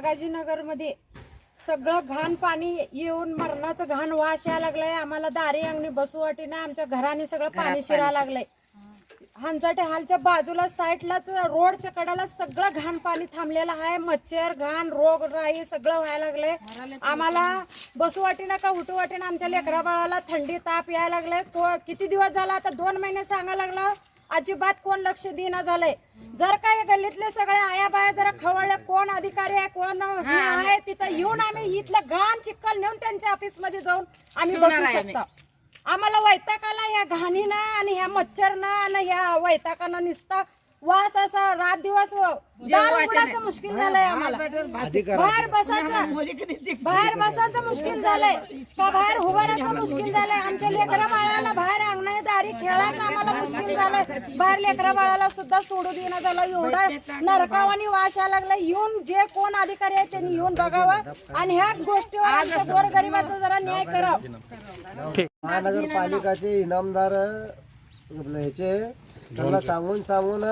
संभाजीनगरमध्ये सगळं घाण पाणी येऊन मरणाचं घाण वास यायला लागलाय. आम्हाला दारी अंगणी बसू वाटी नाही आमच्या घराने सगळं पाणी शिरायला लागलंय. हंचाटे हालच्या बाजूला साईडलाच रोडच्या कडाला सगळं घाण पाणी थांबलेलं आहे. मच्छर घाण रोग राई सगळं व्हायला लागलंय. आम्हाला बसू वाटीना का उठू वाटीना आमच्या लेकरा बाळाला थंडी ताप यायला लागलाय. किती दिवस झाला? आता दोन महिने सांगायला लागला. अजिबात कोण लक्ष देणं झालंय. जर काय गल्लीतले सगळे आया बाया जरा खवळले कोण अधिकारी आहे कोण हे आहे तिथं येऊन आम्ही इथलं घाण चिक्कल नेऊन त्यांच्या ऑफिसमध्ये जाऊन आम्ही बसू शकतो. आम्हाला वैताकाला या घाणीनं आणि ह्या मच्छरनं आणि ह्या वैताकानं निसता वास असा रात दिवस मुश्किल झालंय आम्हाला. बाहेर बसायचं बाहेर बसायचं मुश्किल झालंय. का बाहेर उभारायचं मुश्किल झालंय? आमच्या लेकरा बाळाला दारी खेळायचं आम्हाला मुश्किल झालंय. बाहेर लेकरा बाळाला सुद्धा सोडू देणं झालं. एवढा नरकावानी वास यायला लागला. येऊन जे कोण अधिकारी आहेत त्यांनी येऊन बघावं. आणि ह्या गोष्टीवर आमच्या गोरगरिबाचा जरा न्याय करावा. महानगरपालिकाचे इनामदार ह्याचे त्यांना सांगून सांगून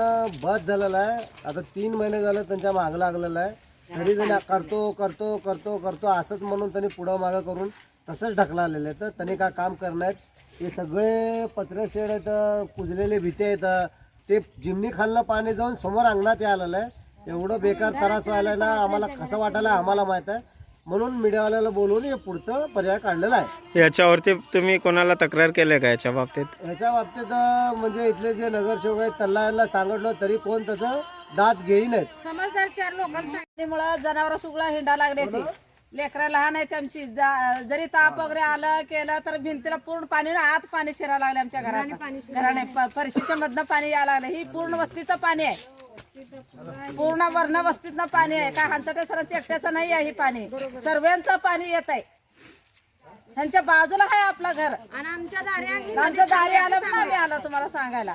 बस झालेला आहे. आता तीन महिने झाले त्यांच्या मागं लागलेला आहे. तरी त्यांनी करतो करतो करतो करतो असंच म्हणून त्यांनी पुढं मागं करून तसंच ढकलालेलं आहे तर त्यांनी काय काम करणार? हे सगळे पत्रे शेड आहेत कुजलेले भीते आहेत. ते जिमनी खालनं पाणी जाऊन समोर अंगणात यायला आहे एवढं बेकार त्रास व्हायला ना आम्हाला कसं वाटायला आम्हाला माहीत आहे. म्हणून मीडियावाल्याला बोलवून हे पुढचं पर्याय काढलेला आहे. याच्यावरती तुम्ही कोणाला तक्रार केली का याच्या बाबतीत? ह्याच्या बाबतीत म्हणजे इथले जे नगरसेवक आहेत त्यांना यांना सांगितलं तरी कोण त्याचं दात घेईन आहेत. समजदार चार सांगितल्यामुळं जनावर सुगळा हिंडा लागले ते. लेकरं लहान आहेत आमची. जा- जरी ताप वगैरे आलं केलं तर भिंतीला पूर्ण पाणी आत पाणी शिरायला लागले आमच्या घरात. घराने प- फरशीच्या मधनं पाणी यायला लागलं. ही पूर्ण वस्तीचं पाणी आहे. पूर्ण वर्ण वस्तीतनं पाणी आहे. काय हांचटे सरांचं एकट्याचं नाही आहे ही पाणी. सर्वांचं पाणी येत आहे. ह्यांच्या बाजूला आहे आपलं घर. आणि आमच्या दारी आमच्या दारी आलं पण आम्ही आलो तुम्हाला सांगायला.